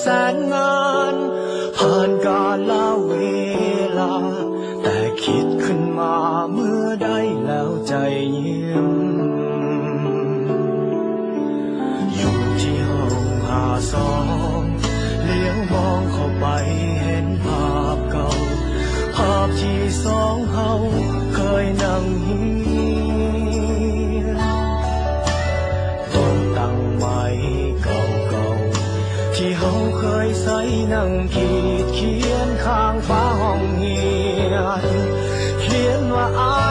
แสนนานผ่านกาลเวลา แต่คิดขึ้นมาเมื่อได้แล้วใจยิ้มอยู่ที่ห้องหาสองเลี้ยวมองเข้าไปเห็นภาพเก่า ภาพที่สอง ที่เฮาเคยใส่นั่งขีดเขียนข้างฟ้าห้องเฮียน เขียนว่า I love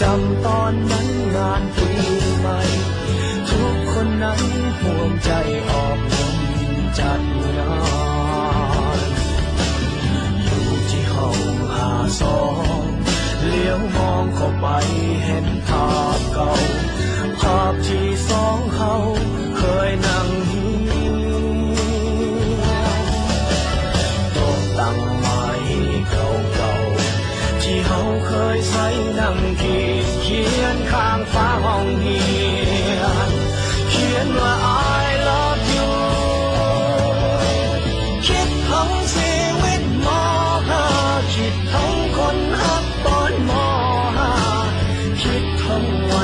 จำตอนนั้นงานปีใหม่ ทุกคนนั้นห่วงใจออกเงินจัดงานอยู่ที่ห้องหาสองเลี้ยวมองเข้าไปเห็น ที่เฮาเคยใช้นั่งเขียนเขียนข้างฟ้าห้องเฮียนเขียนว่า I love you คิดของชีวิตมอห้าคิดของคนอับบอนมอห้าคิดของวัน